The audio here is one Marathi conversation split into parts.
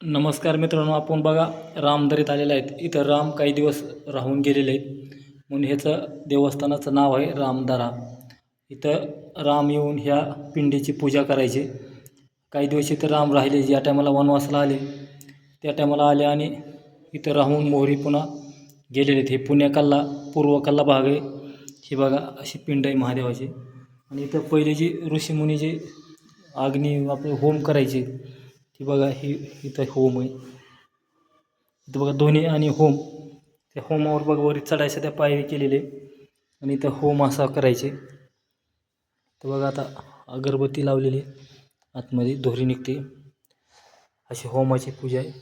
नमस्कार मित्रांनो आपण बघा रामदरीत आलेले आहेत. इथं राम काही दिवस राहून गेलेले आहेत. म्हणून ह्याचं देवस्थानाचं नाव आहे रामदरा इथं राम येऊन ह्या पिंडीची पूजा करायची. काही दिवस इथं राम राहिले ज्या टायमाला वनवासाला आले त्या टायमाला आले आणि इथं राहून मोहरी पुन्हा गेलेले आहेत. हे पुण्याकल्ला पूर्व कल्ला भाग आहे. ही बघा अशी पिंड आहे महादेवाची. आणि इथं पहिले जी ऋषीमुनी जे अग्नी आपले होम करायचे ती बघा ही इथं होम आहे. इथं बघा दोन्ही आणि होम त्या होमावर बघा वरी चढायचं त्या पायरी केलेले आणि इथं होम असा करायचे. तर बघा आता अगरबत्ती लावलेली आहे. आतमध्ये दोरी निघते. अशी होमाची पूजा आहे.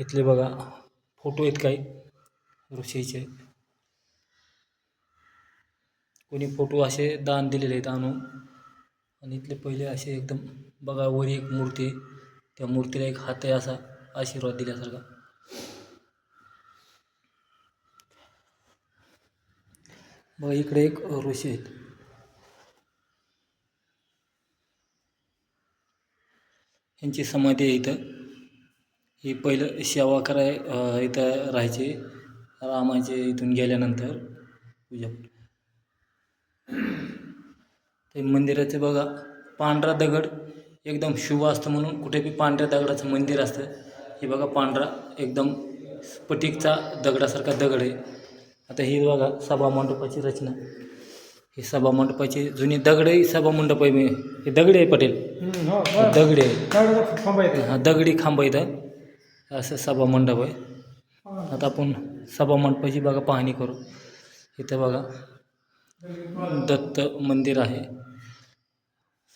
इथले बघा फोटो आहेत काही. ऋषीचे. कोणी फोटो असे दान दिलेले आहेत आणून. आणि इथले पहिले असे एकदम बघा वर एक मूर्ती आहे. त्या मूर्तीला एक हात आहे असा आशीर्वाद दिल्यासारखा. बघा इकडे एक ऋषी आहेत. यांची समाधी आहे इथं. ही पहिलं सेवा कराय इथं राहायचे. रामाचे इथून गेल्यानंतर पूजा. ते मंदिराचं बघा पांढरा दगड. एकदम शुभ असतं म्हणून कुठे बी पांढऱ्या दगडाचं मंदिर असतं हे बघा पांढरा एकदम स्फटिकचा दगडासारखा दगड आहे. आता ही बघा सभा मंडपाची रचना. ही सभा मंडपाची जुनी दगडही सभा मंडप आहे. मी हे दगडी आहे पटेल? हो दगडी आहे. हा दगडी खांब इथं. असं सभा मंडप आहे. आता आपण सभा मंडपाची बघा पाहणी करू. इथं बघा. दत्त मंदिर आहे.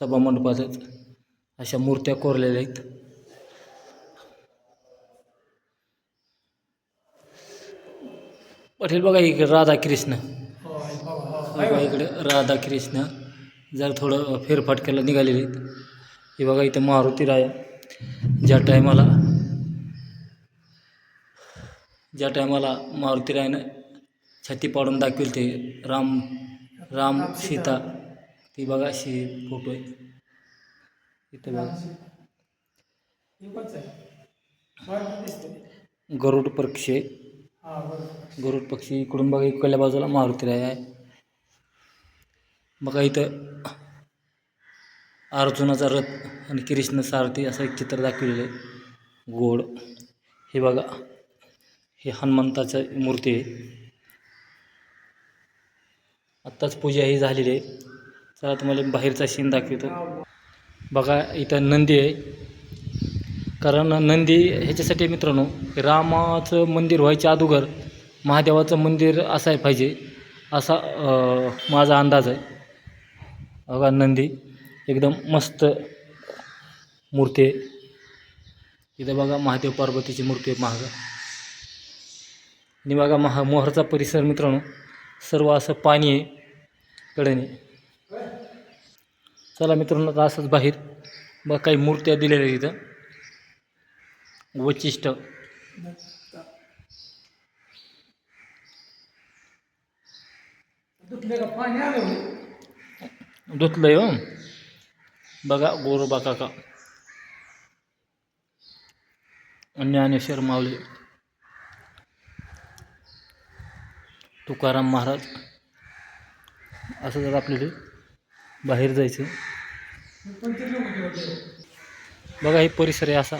सभा मंडपातच. अशा मूर्त्या कोरलेल्या आहेत. पटेल बघा इकडे राधा कृष्ण बघा इकडे राधा कृष्ण जर थोडं फेरफाटक्याला निघालेले आहेत. हे बघा इथं मारुती राया. ज्या टायमाला ज्या टायमाला मारुती रायानं छाती पाडून दाखवेल ते राम राम सीता. ती बघा अशी फोटो आहे. इथं बघा. गरुड पक्षी. गरुड पक्षी इकडून बघा इकडल्या बाजूला मारुती राय आहे. बघा इथं अर्जुनाचा रथ आणि कृष्ण सारथी असं एक चित्र दाखवलेलं आहे. गोड. हे बघा हे हनुमंताचं मूर्ती आहे. आत्ताच पूजा ही झालेली आहे. चला तुम्हाला बाहेरचा सीन दाखवतो. बघा इथं नंदी आहे. कारण नंदी ह्याच्यासाठी मित्रांनो रामाचं मंदिर व्हायच्या अगोदर महादेवाचं मंदिर असाय पाहिजे असा माझा अंदाज आहे. बघा नंदी एकदम मस्त मूर्ती आहे. इथं बघा महादेव पार्वतीची मूर्ती आहे महाग आणि बघा महा मोहरचा परिसर मित्रांनो सर्व असं पाणी आहे कडेने चला मित्रांनो आता असंच बाहेर. बघा काही मूर्त्या दिलेल्या तिथं इथं. वैशिष्ट्य. धुतलंय हो. बघा गोरोबा काका. ज्ञानेश्वर माऊली. तुकाराम महाराज. असं जर आपल्याला बाहेर जायचं. बघा हे परिसर आहे असा.